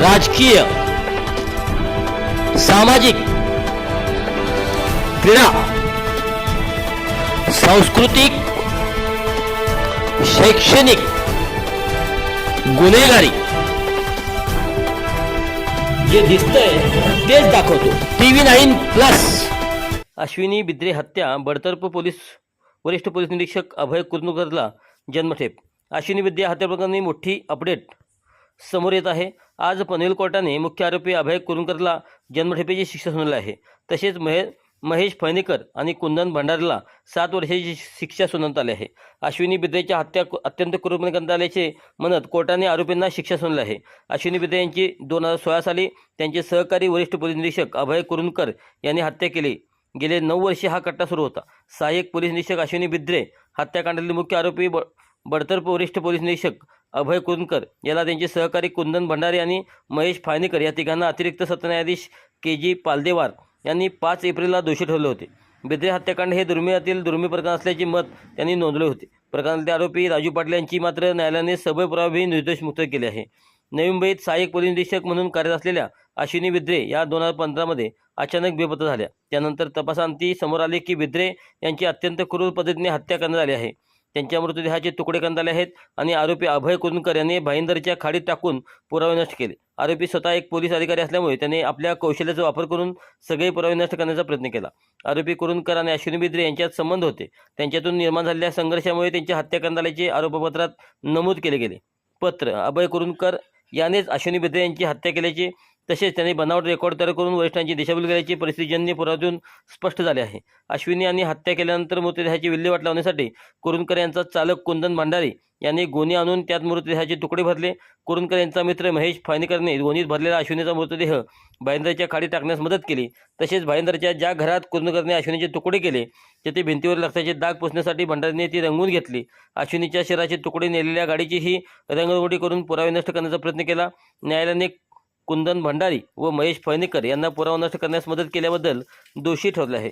राजकीय सामाजिक क्रीडा सांस्कृतिक शैक्षणिक गुन्हेगारी. जे दिसतंय तेच दाखवतो. TV nine plus. Ashwini Bidre हत्या बडतर्फ पोलीस वरिष्ठ पोलीस निरीक्षक अभय कुरनुकरला जन्मठेप. अश्विनी बिद्रे हत्या प्रकरणी मोठी अपडेट समोर येत आहे. आज पनवेल कोर्टाने मुख्य आरोपी अभय कुरुंकरला जन्मठेपेची शिक्षा सुनावली आहे. तसेच महे महेश फैनेकर आणि कुंदन भंडारला सात वर्षाची शिक्षा सुनावण्यात आली आहे. अश्विनी बिद्रेच्या हत्या अत्यंत क्रूरपणे करण्यात आल्याचे म्हणत कोर्टाने आरोपींना शिक्षा सुनावली आहे. अश्विनी बिद्रे यांची दोन हजार सोळा साली त्यांचे सहकारी वरिष्ठ पोलीस निरीक्षक अभय कुरुंकर यांनी हत्या केली. गेले नऊ वर्षे हा कट्टा सुरू होता. सहाय्यक पोलीस निरीक्षक अश्विनी बिद्रे हत्याकांडातील मुख्य आरोपी ब बडतर्फ वरिष्ठ पोलीस निरीक्षक अभय कुंदकर याला त्यांचे सहकारी कुंदन भंडारे आणि महेश फायनेकर या तिघांना अतिरिक्त सत्रन्यायाधीश के जी पालदेवार यांनी पाच एप्रिलला दोषी ठरले होते. बिद्रे हत्याकांड हे दुर्मिळातील दुर्मिळ प्रकरण असल्याचे मत त्यांनी नोंदवले होते. प्रकरणातले आरोपी राजू पाटील यांची मात्र न्यायालयाने सभय पुरावे निर्दोष मुक्त केले आहे. नवी मुंबईत सहाय्यक पोलीस निरीक्षक म्हणून कार्यरत असलेल्या अश्विनी बिद्रे या दोन हजार पंधरामध्ये अचानक बेपत्ता झाल्या. त्यानंतर तपासांती समोर आले की बिद्रे यांची अत्यंत क्रूर पद्धतीने हत्या करण्यात आली आहे. त्यांच्या मृतदेहाचे तुकडे करण्यात आले आहेत आणि आरोपी अभय कुरुंकर यांनी भाईंदरच्या खाडीत टाकून पुरावे नष्ट केले. आरोपी स्वतः एक पोलीस अधिकारी असल्यामुळे त्यांनी आपल्या कौशल्याचा वापर करून सगळे पुरावे नष्ट करण्याचा प्रयत्न केला. आरोपी कुरुंकर आणि अश्विनी बिद्रे यांच्यात संबंध होते. त्यांच्यातून निर्माण झालेल्या संघर्षामुळे त्यांची हत्या करण्यात आल्याचे आरोपपत्रात नमूद केले गेले. पत्र अभय कुरुंकर यानेच अश्विनी बिद्रे यांची हत्या केल्याचे तसेच त्यांनी बनावट रेकॉर्ड तयार करून वरिष्ठांची दिशाभूल केल्याचे परिस्थितीजन्य पुरातून स्पष्ट झाले आहे. अश्विनी यांनी हत्या केल्यानंतर मृतदेहाची विल्हेवाट लावण्यासाठी कुरुंदकर यांचा चालक कुंदन भंडारी यांनी गोणी आणून त्यात मृतदेहाचे तुकडे भरले. कुरुंदकर यांचा मित्र महेश फायनेकरने गोणीत भरलेला अश्विनीचा मृतदेह भाईंदरच्या खाली टाकण्यास मदत केली. तसेच भाईंदरच्या ज्या घरात कुरुंदकरने अश्विनीचे तुकडे केले तेथे भिंतीवर रक्ताचे दाग पुसण्यासाठी भंडारीने ती रंगवून घेतली. अश्विनीच्या शरीराचे तुकडे नेलेल्या गाडीचीही रंगरंगोटी करून पुरावे नष्ट करण्याचा प्रयत्न केला. न्यायालयाने कुंदन भंडारी व महेश फळणीकर यांना पुरावा नष्ट करण्यास मदत केल्याबद्दल दोषी ठरले आहे.